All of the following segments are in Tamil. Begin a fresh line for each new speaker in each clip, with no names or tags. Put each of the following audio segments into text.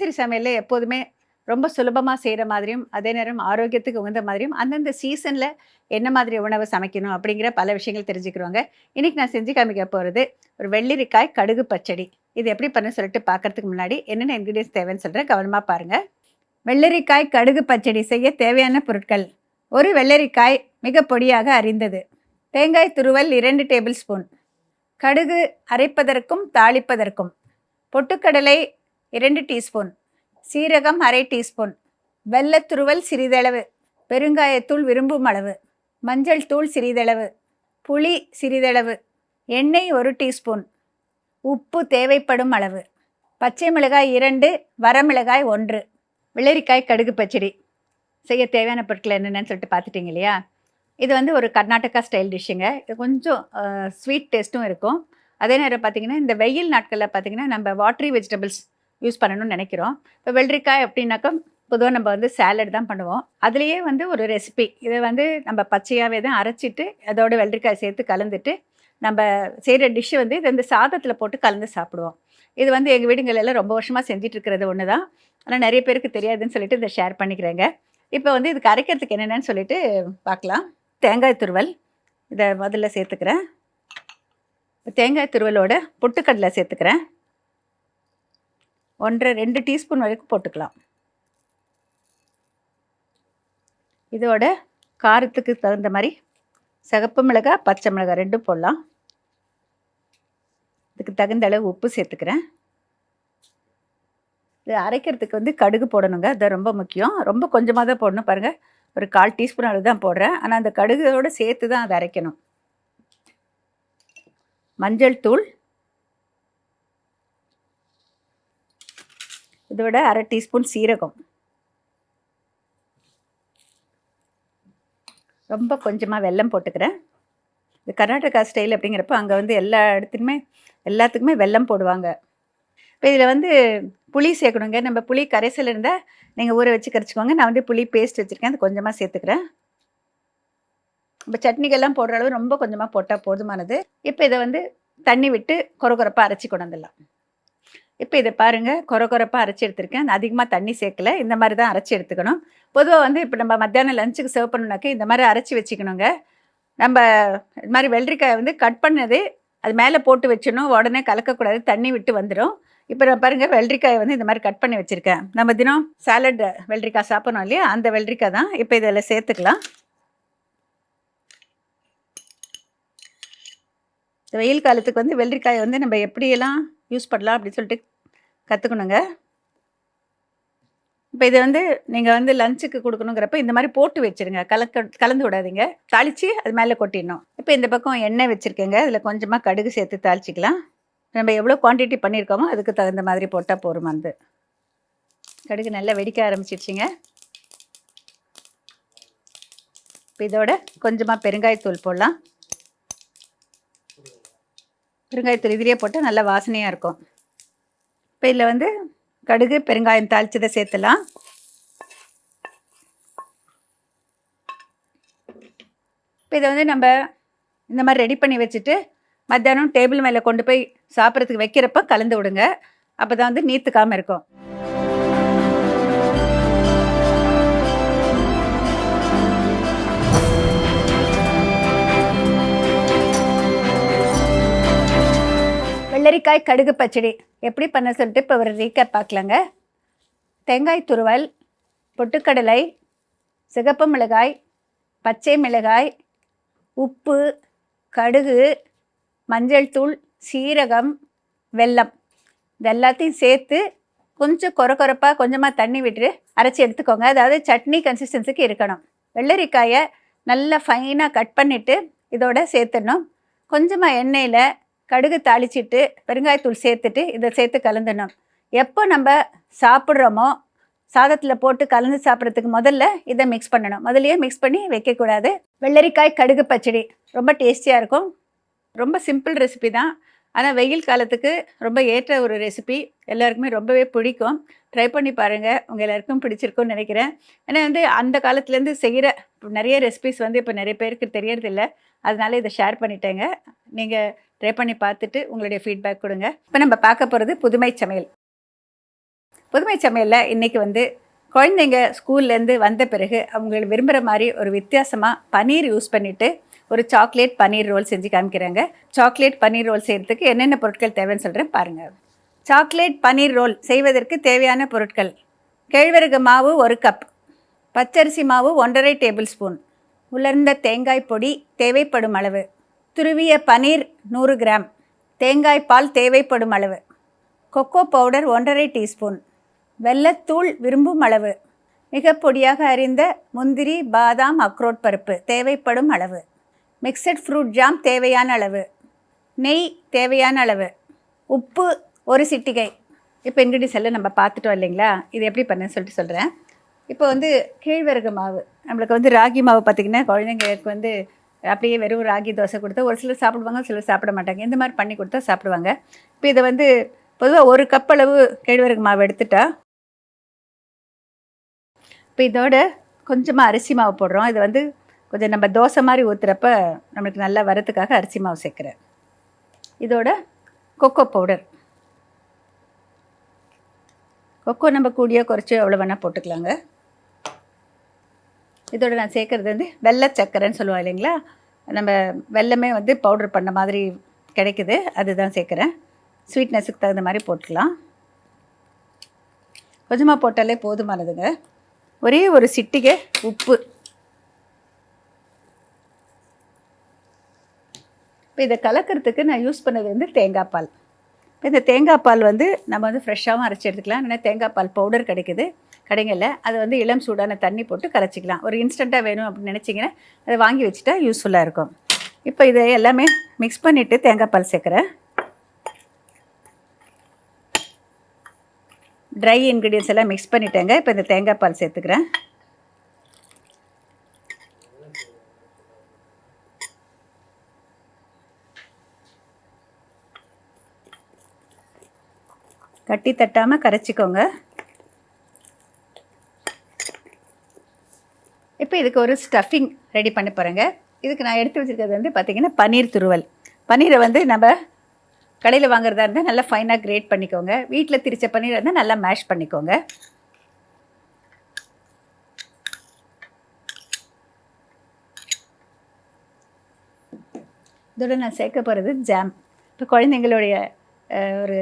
சரி சமையலில் எப்போதுமே ரொம்ப சுலபமாக செய்கிற மாதிரியும் அதே நேரம் ஆரோக்கியத்துக்கு உகந்த மாதிரியும் அந்தந்த சீசனில் என்ன மாதிரி உணவு சமைக்கணும் அப்படிங்கிற பல விஷயங்கள் தெரிஞ்சுக்கிறோங்க இன்றைக்கி நான் செஞ்சு காமிக்க போகிறது ஒரு வெள்ளரிக்காய் கடுகு பச்சடி. இது எப்படி பண்ண சொல்லிட்டு பார்க்கறதுக்கு முன்னாடி என்னென்ன இன்க்ரீடியன்ஸ் தேவைன்னு சொல்கிறேன் கவனமாக பாருங்கள் வெள்ளரிக்காய் கடுகு பச்சடி செய்ய தேவையான பொருட்கள். ஒரு வெள்ளரிக்காய் மிக பொடியாக அறிந்தது தேங்காய் துருவல் இரண்டு டேபிள் ஸ்பூன். கடுகு அரைப்பதற்கும் தாளிப்பதற்கும். பொட்டுக்கடலை இரண்டு டீஸ்பூன். சீரகம் அரை டீஸ்பூன். வெள்ளத்துருவல் சிறிதளவு. பெருங்காயத்தூள் விரும்பும் அளவு. மஞ்சள் தூள் சிறிதளவு. புளி சிறிதளவு. எண்ணெய் ஒரு டீஸ்பூன். உப்பு தேவைப்படும் அளவு. பச்சை மிளகாய் இரண்டு வரமிளகாய் ஒன்று. வெள்ளரிக்காய் கடுகு பச்சடி. செய்ய தேவையான பொருட்கள் என்னென்னு சொல்லிட்டு பார்த்துட்டீங்க இல்லையா? இது வந்து ஒரு கர்நாடகா ஸ்டைல் டிஷ்ஷுங்க. இது கொஞ்சம் ஸ்வீட் டேஸ்ட்டும் இருக்கும். அதே நேரம் பார்த்தீங்கன்னா இந்த வெயில் நாட்களில் பார்த்தீங்கன்னா நம்ம வாட்ரி வெஜிடபிள்ஸ் யூஸ் பண்ணணும்னு நினைக்கிறோம். இப்போ வெள்ளரிக்காய் அப்படின்னாக்கா பொதுவாக நம்ம வந்து சேலட் தான் பண்ணுவோம். அதுலேயே வந்து ஒரு ரெசிபி இதை வந்து நம்ம பச்சையாகவே தான் அரைச்சிட்டு அதோட வெள்ளரிக்காய் சேர்த்து கலந்துட்டு நம்ம செய்கிற டிஷ்ஷு வந்து இது இந்த சாதத்தில் போட்டு கலந்து சாப்பிடுவோம். இது வந்து எங்கள் வீடுங்களெல்லாம் ரொம்ப வருஷமாக செஞ்சுட்டு இருக்கிறது ஒன்று தான் ஆனால் நிறைய பேருக்கு தெரியாதுன்னு சொல்லிட்டு இதை ஷேர் பண்ணிக்கிறேங்க. இப்போ வந்து இதுக்கு அரைக்கிறதுக்கு என்னென்னு சொல்லிட்டு பார்க்கலாம். தேங்காய் துருவல். இதை முதல்ல சேர்த்துக்கிறேன். தேங்காய் துருவலோட பொட்டுக்கடலை சேர்த்துக்கிறேன். ஒன்றரை ரெண்டு டீஸ்பூன் வரைக்கும் போட்டுக்கலாம். இதோட காரத்துக்கு தகுந்த மாதிரி சிகப்பு மிளகாய் பச்சை மிளகாய் ரெண்டும் போடலாம். இதுக்கு தகுந்த அளவு உப்பு சேர்த்துக்கிறேன். இது அரைக்கிறதுக்கு வந்து கடுகு போடணுங்க. அது ரொம்ப முக்கியம். ரொம்ப கொஞ்சமாக தான் போடணும் பாருங்கள் ஒரு கால் டீஸ்பூன் அளவு தான் போடுறேன். ஆனால் அந்த கடுகோடு சேர்த்து தான் அதை அரைக்கணும். மஞ்சள் தூள் இதோட அரை டீஸ்பூன் சீரகம். ரொம்ப கொஞ்சமாக வெல்லம் போட்டுக்கிறேன். இது கர்நாடகா ஸ்டைல் அப்படிங்கிறப்ப அங்கே வந்து எல்லா இடத்துலையுமே எல்லாத்துக்குமே வெல்லம் போடுவாங்க. இப்போ இதில் வந்து புளி சேர்க்கணுங்க. நம்ம புளி கரைசல் இருந்தால் நீங்கள் ஊற வச்சு கரைச்சிக்கோங்க. நான் வந்து புளி பேஸ்ட் வச்சுருக்கேன். அது கொஞ்சமாக சேர்த்துக்கிறேன். இப்போ சட்னிக்கெல்லாம் போடுற அளவு ரொம்ப கொஞ்சமாக போட்டால் போதுமானது. இப்போ இதை வந்து தண்ணி விட்டு கொரகொரப்பாக அரைச்சி கொண்டு வந்துடலாம் இப்போ இதை பாருங்கள் கொர கொரப்பாக அரைச்சி எடுத்திருக்கேன். அதிகமாக தண்ணி சேர்க்கல. இந்த மாதிரி தான் அரைச்சி எடுத்துக்கணும். பொதுவாக வந்து இப்போ நம்ம மத்தியானம் லஞ்சுக்கு சர்வ் பண்ணணுனாக்க இந்த மாதிரி அரைச்சி வச்சுக்கணுங்க. நம்ம இது மாதிரி வெள்ளரிக்காயை வந்து கட் பண்ணது அது மேலே போட்டு வச்சிடணும். உடனே கலக்கக்கூடாது. தண்ணி விட்டு வந்துடும் இப்போ நான் பாருங்கள் வெள்ளரிக்காயை வந்து இந்த மாதிரி கட் பண்ணி வச்சுருக்கேன். நம்ம தினம் சாலட் வெள்ளரிக்காய் சாப்பிட்றோம் இல்லையா? அந்த வெள்ளரிக்காய் தான். இப்போ இதில் சேர்த்துக்கலாம். இந்த வெயில் காலத்துக்கு வந்து வெள்ளரிக்காயை வந்து நம்ம எப்படியெல்லாம் யூஸ் பண்ணலாம் அப்படின்னு சொல்லிட்டு கற்றுக்கணுங்க இப்போ இதை வந்து நீங்கள் வந்து லஞ்சுக்கு கொடுக்கணுங்கிறப்ப இந்த மாதிரி போட்டு வச்சுருங்க. கலக்க கலந்து விடாதீங்க. தாளித்து அது மேலே கொட்டிடணும். இப்போ இந்த பக்கம் எண்ணெய் வச்சுருக்கேங்க. அதில் கொஞ்சமாக கடுகு சேர்த்து தாளிச்சிக்கலாம். நம்ம எவ்வளோ குவான்டிட்டி பண்ணியிருக்கோமோ அதுக்கு தகுந்த மாதிரி போட்டால் போருமானது கடுகு நல்லா வெடிக்க ஆரம்பிச்சிடுச்சிங்க இப்போ இதோட கொஞ்சமாக பெருங்காயத்தூள் போடலாம். பெருங்காயத்தூள் இதிலே போட்டால் நல்லா வாசனையாக இருக்கும். இப்போ இதில் வந்து கடுகு பெருங்காயம் தாளிச்சதை சேர்த்துலாம். இப்போ இதை வந்து நம்ம இந்த மாதிரி ரெடி பண்ணி வச்சுட்டு மத்தியானம் டேபிள் மேலே கொண்டு போய் சாப்பிட்றதுக்கு வைக்கிறப்ப கலந்து விடுங்க. அப்போ தான் வந்து நீத்துக்காமல் இருக்கும். வெள்ளரிக்காய் கடுகு பச்சடி. எப்படி பண்ண சொல்லிட்டு இப்போ ஒரு ரீக்கப் பார்க்கலாங்க. தேங்காய் துருவல் பொட்டுக்கடலை சிகப்பு மிளகாய் பச்சை மிளகாய் உப்பு கடுகு மஞ்சள் தூள் சீரகம் வெல்லம். இது எல்லாத்தையும் சேர்த்து கொஞ்சம் கொர கொரப்பாக கொஞ்சமாக தண்ணி விட்டு அரைச்சி எடுத்துக்கோங்க. அதாவது சட்னி கன்சிஸ்டன்சிக்கு இருக்கணும். வெள்ளரிக்காயை நல்லா ஃபைனாக கட் பண்ணிவிட்டு இதோட சேர்த்துடணும். கொஞ்சமாக எண்ணெயில் கடுகு தாளிச்சிட்டு பெருங்காயத்தூள் சேர்த்துட்டு இதை சேர்த்து கலந்துடணும். எப்போ நம்ம சாப்பிட்றோமோ சாதத்தில் போட்டு கலந்து சாப்பிட்றதுக்கு முதல்ல இதை மிக்ஸ் பண்ணணும். முதலையே மிக்ஸ் பண்ணி வைக்கக்கூடாது. வெள்ளரிக்காய் கடுகு பச்சடி ரொம்ப டேஸ்டியாக இருக்கும். ரொம்ப சிம்பிள் ரெசிபி தான். ஆனால் வெயில் காலத்துக்கு ரொம்ப ஏற்ற ஒரு ரெசிபி எல்லாருக்குமே ரொம்பவே பிடிக்கும். ட்ரை பண்ணி பாருங்கள் உங்கள் எல்லாருக்கும் பிடிச்சிருக்கும்னு நினைக்கிறேன். ஏன்னா வந்து அந்த காலத்துலேருந்து செய்கிற நிறைய ரெசிபிஸ் வந்து இப்போ நிறைய பேருக்கு தெரியறதில்ல. அதனால இதை ஷேர் பண்ணிட்டேங்க. நீங்கள் ட்ரை பண்ணி பார்த்துட்டு உங்களுடைய ஃபீட்பேக் கொடுங்க. இப்போ நம்ம பார்க்க போகிறது புதுமை சமையல். புதுமை சமையலில் இன்றைக்கி வந்து குழந்தைங்க ஸ்கூல்லேருந்து வந்த பிறகு அவங்க விரும்புகிற மாதிரி ஒரு வித்தியாசமாக பன்னீர் யூஸ் பண்ணிவிட்டு ஒரு சாக்லேட் பன்னீர் ரோல் செஞ்சு காமிக்கிறாங்க. சாக்லேட் பன்னீர் ரோல் செய்கிறதுக்கு என்னென்ன பொருட்கள் தேவைன்னு சொல்கிறேன் பாருங்கள் சாக்லேட் பன்னீர் ரோல் செய்வதற்கு தேவையான பொருட்கள் கேழ்வரகு மாவு ஒரு கப் பச்சரிசி மாவு ஒன்றரை டேபிள் ஸ்பூன் உலர்ந்த தேங்காய் பொடி தேவைப்படும் அளவு துருவிய பன்னீர் நூறு கிராம் தேங்காய் பால் தேவைப்படும் அளவு கொக்கோ பவுடர் ஒன்றரை டீஸ்பூன் வெல்லத்தூள் விரும்பும் அளவு. மிக பொடியாக அறிந்த முந்திரி பாதாம் அக்ரோட் பருப்பு தேவைப்படும் அளவு. மிக்சட் ஃப்ரூட் ஜாம் தேவையான அளவு. நெய் தேவையான அளவு. உப்பு ஒரு சிட்டிகை. இப்போ இன்க்ரீடியன்ஸ் எல்லாம் நம்ம பார்த்துட்டோம் இல்லைங்களா? இது எப்படி பண்ணேன்னு சொல்லிட்டு சொல்கிறேன் இப்போ வந்து கேழ்வரகு மாவு. நம்மளுக்கு வந்து ராகி மாவு பார்த்திங்கன்னா குழந்தைங்களுக்கு வந்து அப்படியே வெறும் ராகி தோசை கொடுத்தா ஒரு சிலர் சாப்பிடுவாங்க சிலர் சாப்பிட மாட்டாங்க. இந்த மாதிரி பண்ணி கொடுத்தா சாப்பிடுவாங்க. இப்போ இதை வந்து பொதுவாக ஒரு கப் அளவு கேழ்வரகு மாவு எடுத்துட்டால் இப்போ இதோட கொஞ்சமாக அரிசி மாவு போடுறோம். இது வந்து கொஞ்சம் நம்ம தோசை மாதிரி ஊற்றுறப்ப நம்மளுக்கு நல்லா வரத்துக்காக அரிசி மாவு சேர்க்குறேன். இதோட கொக்கோ பவுடர் கொக்கோ நம்ம கூடியோ குறைச்சோ எவ்வளோ வேணால் போட்டுக்கலாங்க. இதோட நான் சேர்க்குறது வந்து வெள்ளை சக்கரைன்னு சொல்லுவோம் இல்லைங்களா? நம்ம வெள்ளமே வந்து பவுடர் பண்ண மாதிரி கிடைக்குது. அதுதான் சேர்க்குறேன். ஸ்வீட்னஸுக்கு தகுந்த மாதிரி போட்டுக்கலாம். கொஞ்சமாக போட்டாலே போதுமானதுங்க. ஒரே ஒரு சிட்டிகை உப்பு. இப்போ இதை கலக்கிறதுக்கு நான் யூஸ் பண்ணது வந்து தேங்காய் பால். இப்போ இந்த தேங்காய் பால் வந்து நம்ம வந்து ஃப்ரெஷ்ஷாகவும் அரைச்சி எடுத்துக்கலாம். ஏன்னா தேங்காய் பால் பவுடர் கிடைக்குது. கடைங்களில் அதை வந்து இளம் சூடான தண்ணி போட்டு கரைச்சிக்கலாம். ஒரு இன்ஸ்டண்ட்டாக வேணும் அப்படின்னு நினச்சிங்கன்னா அதை வாங்கி வச்சுட்டா யூஸ்ஃபுல்லாக இருக்கும். இப்போ இதை எல்லாமே மிக்ஸ் பண்ணிவிட்டு தேங்காய் பால் சேர்க்குறேன். ட்ரை இன்க்ரீடியன்ஸ் எல்லாம் மிக்ஸ் பண்ணிட்டேங்க. இப்போ இந்த தேங்காய் பால் சேர்த்துக்கிறேன். கட்டி தட்டாமல் கரைச்சிக்கோங்க. இப்போ இதுக்கு ஒரு ஸ்டஃபிங் ரெடி பண்ண போகிறேங்க இதுக்கு நான் எடுத்து வச்சுருக்கிறது வந்து பார்த்திங்கன்னா பன்னீர் துருவல். பன்னீரை வந்து நம்ம கடையில் வாங்குறதா இருந்தால் நல்லா ஃபைனாக கிரேட் பண்ணிக்கோங்க. வீட்டில் திரிச்ச பன்னீர் இருந்தால் நல்லா மேஷ் பண்ணிக்கோங்க. இதோட நான் சேர்க்க போகிறது ஜாம் இப்போ குழந்தைங்களுடைய ஒரு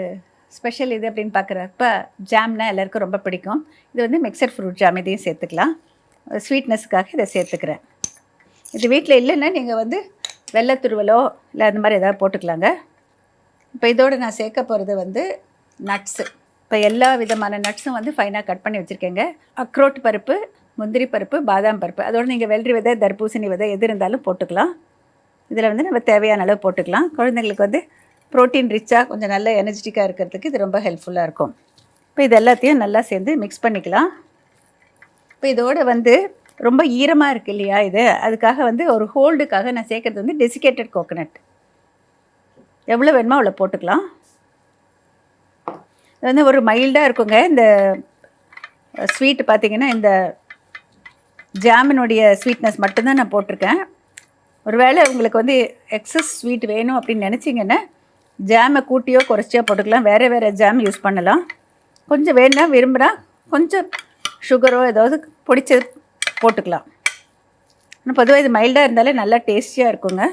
ஸ்பெஷல் இது அப்படின்னு பார்க்குறப்ப ஜாம்னா எல்லாருக்கும் ரொம்ப பிடிக்கும். இது வந்து மிக்சர் ஃப்ரூட் ஜாம் இதையும் சேர்த்துக்கலாம். ஸ்வீட்னஸ்க்காக இதை சேர்த்துக்கிறேன். இது வீட்டில் இல்லைன்னா நீங்கள் வந்து வெள்ளத்துருவலோ இல்லை அந்த மாதிரி எதாவது போட்டுக்கலாங்க. இப்போ இதோடு நான் சேர்க்க போகிறது வந்து நட்ஸு இப்போ எல்லா விதமான நட்ஸும் வந்து ஃபைனாக கட் பண்ணி வச்சுருக்கேங்க. அக்ரோட் பருப்பு முந்திரி பருப்பு பாதாம் பருப்பு. அதோடு நீங்கள் வெள்ளரி விதை தர்பூசணி விதை எது இருந்தாலும் போட்டுக்கலாம். இதில் வந்து நம்ம தேவையான அளவு போட்டுக்கலாம். குழந்தைங்களுக்கு வந்து ப்ரோட்டீன் ரிச்சாக கொஞ்சம் நல்ல எனர்ஜெட்டிக்காக இருக்கிறதுக்கு இது ரொம்ப ஹெல்ப்ஃபுல்லாக இருக்கும். இப்போ இது எல்லாத்தையும் நல்லா சேர்ந்து மிக்ஸ் பண்ணிக்கலாம். இப்போ இதோடு வந்து ரொம்ப ஈரமாக இருக்குது இல்லையா இது? அதுக்காக வந்து ஒரு ஹோல்டுக்காக நான் சேர்க்குறது வந்து டெசிகேட்டட் கோகோனட் எவ்வளோ வேணுமோ அவ்வளோ போட்டுக்கலாம். இது வந்து ஒரு மைல்டாக இருக்குங்க. இந்த ஸ்வீட்டு பார்த்திங்கன்னா இந்த ஜாமினுடைய ஸ்வீட்னஸ் மட்டும்தான் நான் போட்டிருக்கேன். ஒருவேளை உங்களுக்கு வந்து எக்ஸஸ் ஸ்வீட் வேணும் அப்படின்னு நினச்சிங்கன்னா ஜாமை கூட்டியோ குறைச்சியோ போட்டுக்கலாம். வேறு வேறு ஜாம் யூஸ் பண்ணலாம். கொஞ்சம் வேணும்னா விரும்புனா கொஞ்சம் சுகரோ ஏதாவது பிடிச்சது போட்டுக்கலாம். ஆனால் பொதுவாக இது மைல்டாக இருந்தாலே நல்லா டேஸ்டியாக இருக்குங்க.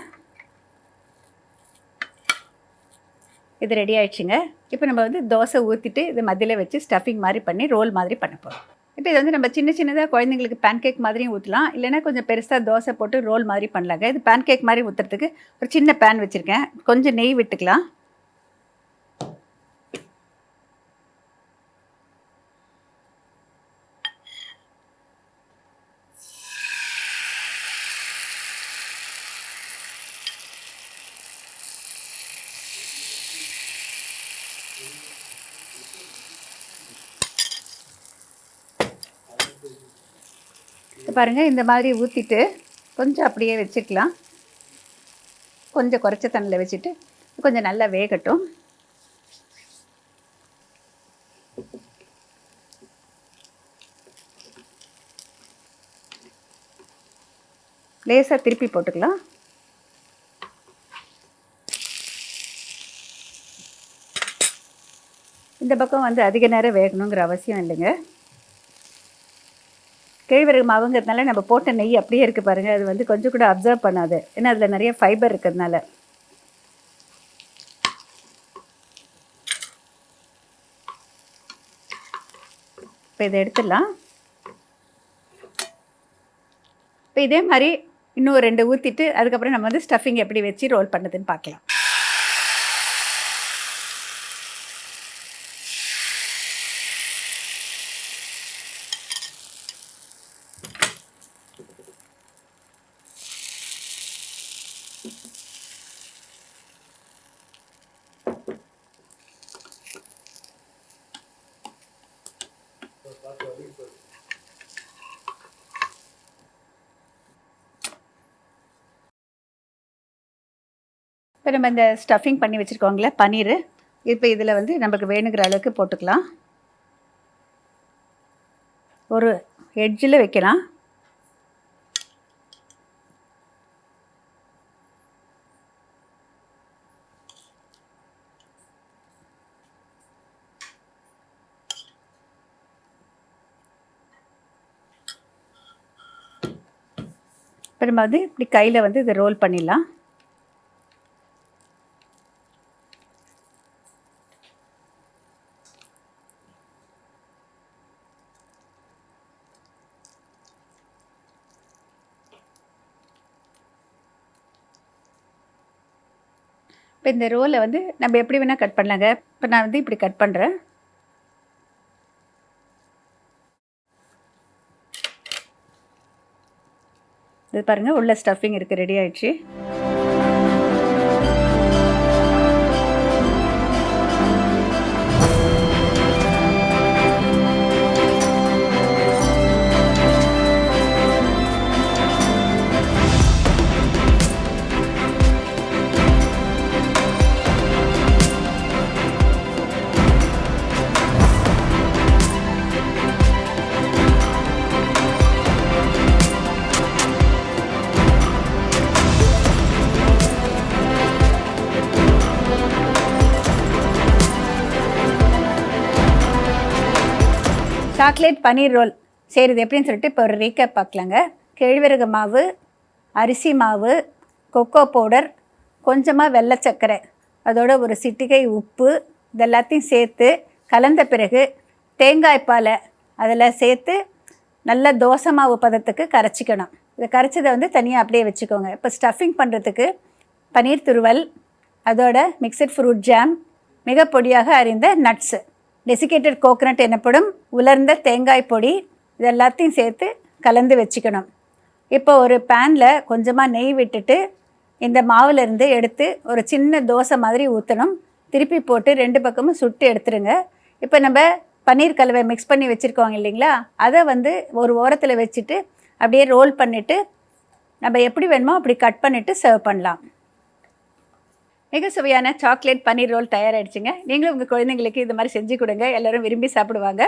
இது ரெடி ஆயிடுச்சுங்க. இப்போ நம்ம வந்து தோசை ஊற்றிட்டு இது மதியில் வச்சு ஸ்டஃபிங் மாதிரி பண்ணி ரோல் மாதிரி பண்ண போகிறோம் இப்போ இது வந்து நம்ம சின்ன சின்னதாக குழந்தைங்களுக்கு பேன்கேக் மாதிரியும் ஊற்றலாம் இல்லைன்னா கொஞ்சம் பெருசாக தோசை போட்டு ரோல் மாதிரி பண்ணலாங்க. இது பேன்கேக் மாதிரி ஊற்றுறதுக்கு ஒரு சின்ன பேன் வச்சுருக்கேன். கொஞ்சம் நெய் விட்டுக்கலாம். பாருங்கள் இந்த மாதிரி ஊற்றிட்டு கொஞ்சம் அப்படியே வச்சுக்கலாம். கொஞ்சம் குறைச்ச தண்ணியில் வச்சுட்டு கொஞ்சம் நல்லா வேகட்டும். லேசாக திருப்பி போட்டுக்கலாம். இந்த பக்கம் வந்து அதிக நேரம் வேகணுங்கிற அவசியம் இல்லைங்க. கேழ்வரகு மாவுங்கிறதுனால நம்ம போட்ட நெய் அப்படியே இருக்குது பாருங்கள் அது வந்து கொஞ்சம் கூட அப்சர்வ் பண்ணாது. ஏன்னா அதில் நிறைய ஃபைபர் இருக்கிறதுனால. இப்போ இதை எடுத்துடலாம். இப்போ இதே மாதிரி இன்னும் ரெண்டு ஊற்றிட்டு அதுக்கப்புறம் நம்ம வந்து ஸ்டஃபிங் எப்படி வச்சு ரோல் பண்ணதுன்னு பார்க்கலாம். இப்போ நம்ம இந்த ஸ்டஃபிங் பண்ணி வச்சுருக்கோங்களே பன்னீர். இப்போ இதில் வந்து நமக்கு வேணுங்கிற அளவுக்கு போட்டுக்கலாம். ஒரு எட்ஜில் வைக்கலாம். இப்போ நம்ம வந்து இப்படி கையில் வந்து இதை ரோல் பண்ணிடலாம். இப்போ இந்த ரோலை வந்து நம்ம எப்படி வேணால் கட் பண்ணலாங்க. இப்போ நான் வந்து இப்படி கட் பண்ணுறேன் இது பாருங்கள் உள்ள ஸ்டஃபிங் இருக்குது ரெடி ஆயிடுச்சு. சாக்லேட் பன்னீர் ரோல் செய்கிறது எப்படின்னு சொல்லிட்டு இப்போ ஒரு ரீகேப் பார்க்கலாங்க. கேழ்வரகு மாவு அரிசி மாவு கொக்கோ பவுடர் கொஞ்சமாக வெள்ளை சர்க்கரை அதோட ஒரு சிட்டிகை உப்பு இதெல்லாத்தையும் சேர்த்து கலந்த பிறகு தேங்காய் பாலை அதில் சேர்த்து நல்ல தோசை மாவு பதத்துக்கு கரைச்சிக்கணும். இதை கரைச்சதை வந்து தனியாக அப்படியே வச்சுக்கோங்க. இப்போ ஸ்டஃபிங் பண்ணுறதுக்கு பன்னீர் துருவல் அதோட மிக்சட் ஃப்ரூட் ஜாம் மிக பொடியாக அறிந்த நட்ஸு டெசிகேட்டட் கோகனட் எனப்படும் உலர்ந்த தேங்காய் பொடி இது எல்லாத்தையும் சேர்த்து கலந்து வச்சுக்கணும். இப்போ ஒரு பேனில் கொஞ்சமாக நெய் விட்டுட்டு இந்த மாவுலேருந்து எடுத்து ஒரு சின்ன தோசை மாதிரி ஊற்றணும் திருப்பி போட்டு ரெண்டு பக்கமும் சுட்டு எடுத்துருங்க. இப்போ நம்ம பன்னீர் கலவை மிக்ஸ் பண்ணி வச்சுருக்கோங்க இல்லைங்களா? அதை வந்து ஒரு ஓரத்தில் வச்சுட்டு அப்படியே ரோல் பண்ணிவிட்டு நம்ம எப்படி வேணுமோ அப்படி கட் பண்ணிவிட்டு சர்வ் பண்ணலாம். மிக சுவையான சாக்லேட் பன்னீர் ரோல் தயாராகிடுச்சுங்க நீங்களும் உங்கள் குழந்தைங்களுக்கு இது மாதிரி செஞ்சு கொடுங்க. எல்லோரும் விரும்பி சாப்பிடுவாங்க.